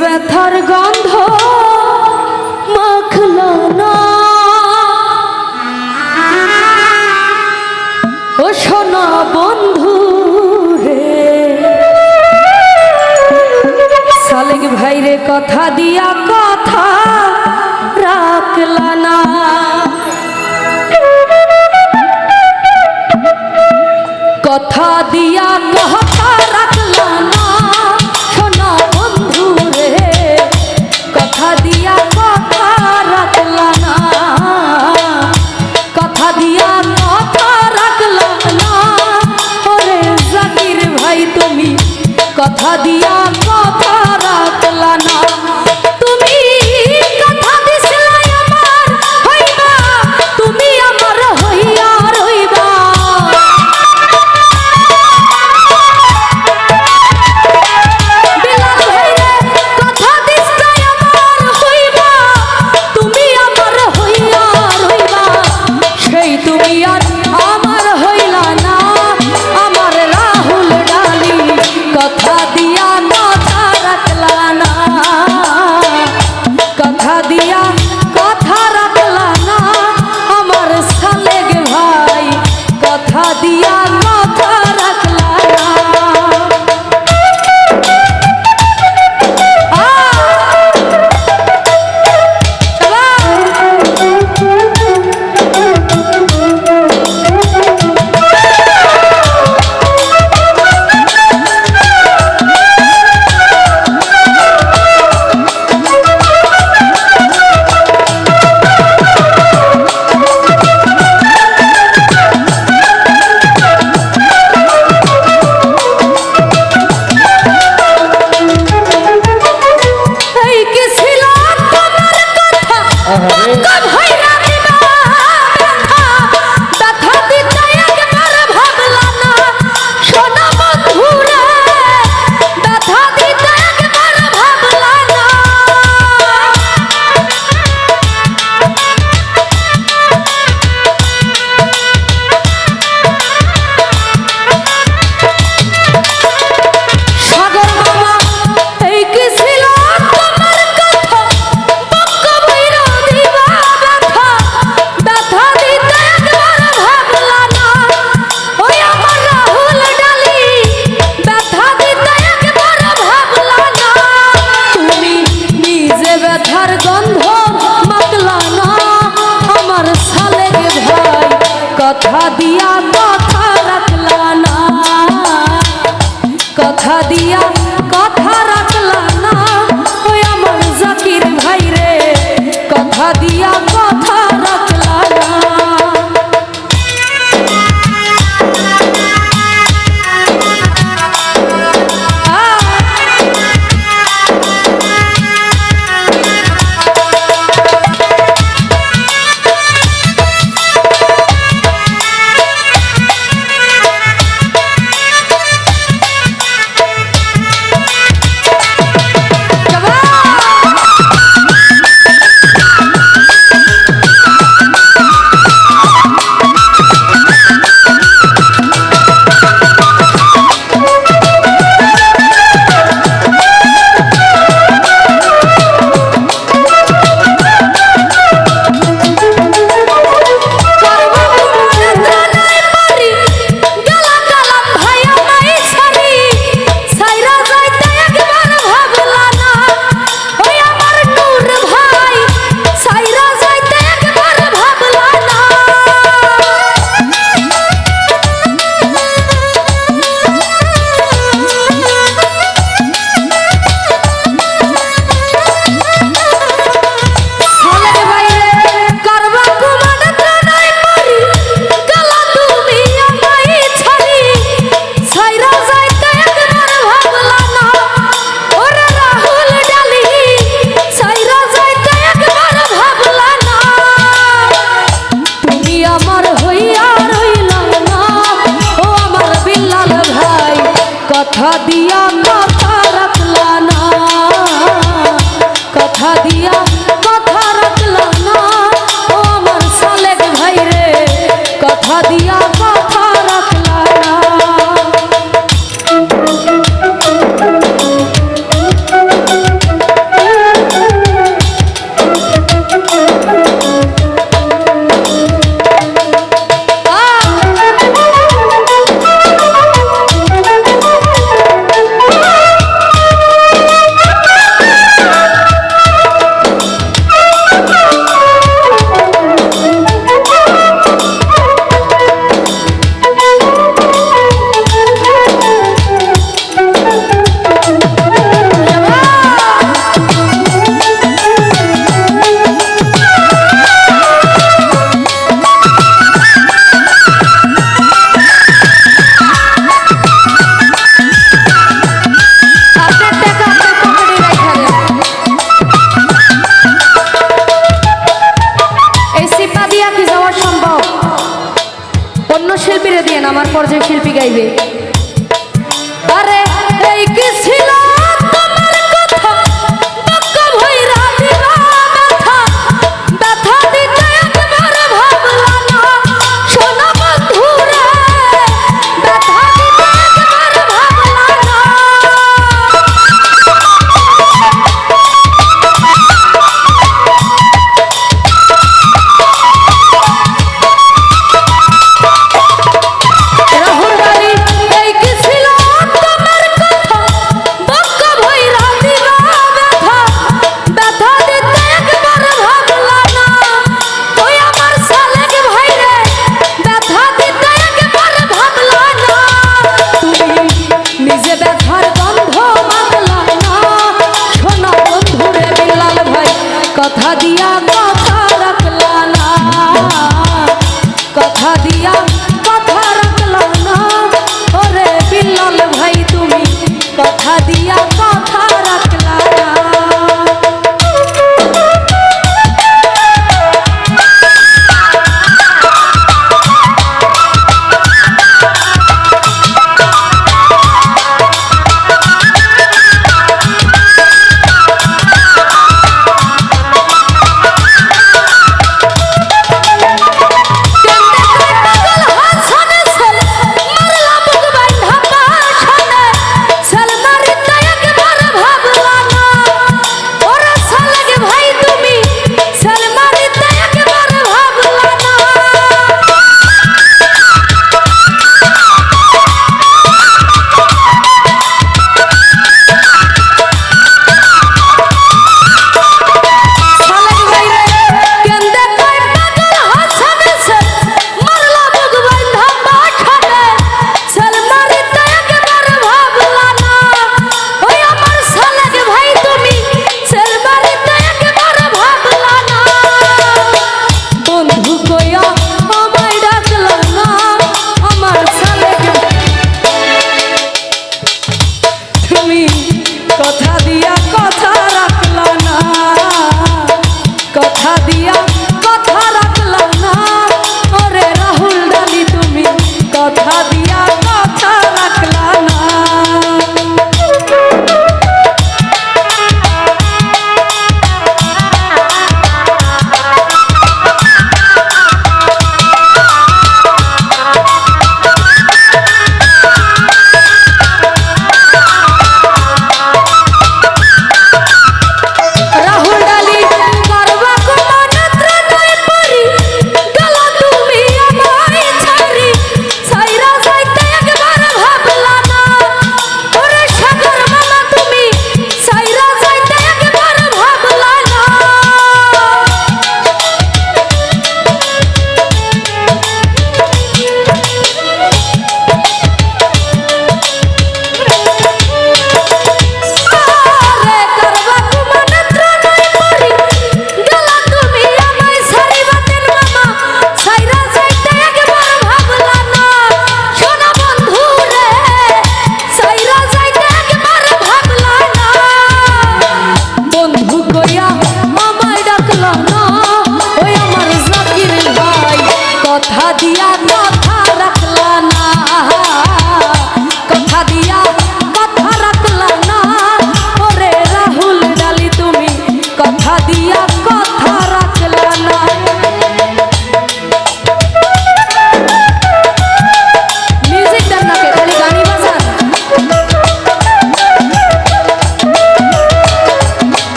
ব্যথার গন্ধ মাখল না। ও সোনা বন্ধু রে সালেক ভাইরে কথা দিয়া কথা দিয়া অন্য শিল্পীরা দিয়ে আমার পর্যায়ে শিল্পী গাইবে। আরে এই কি ছিল? 左右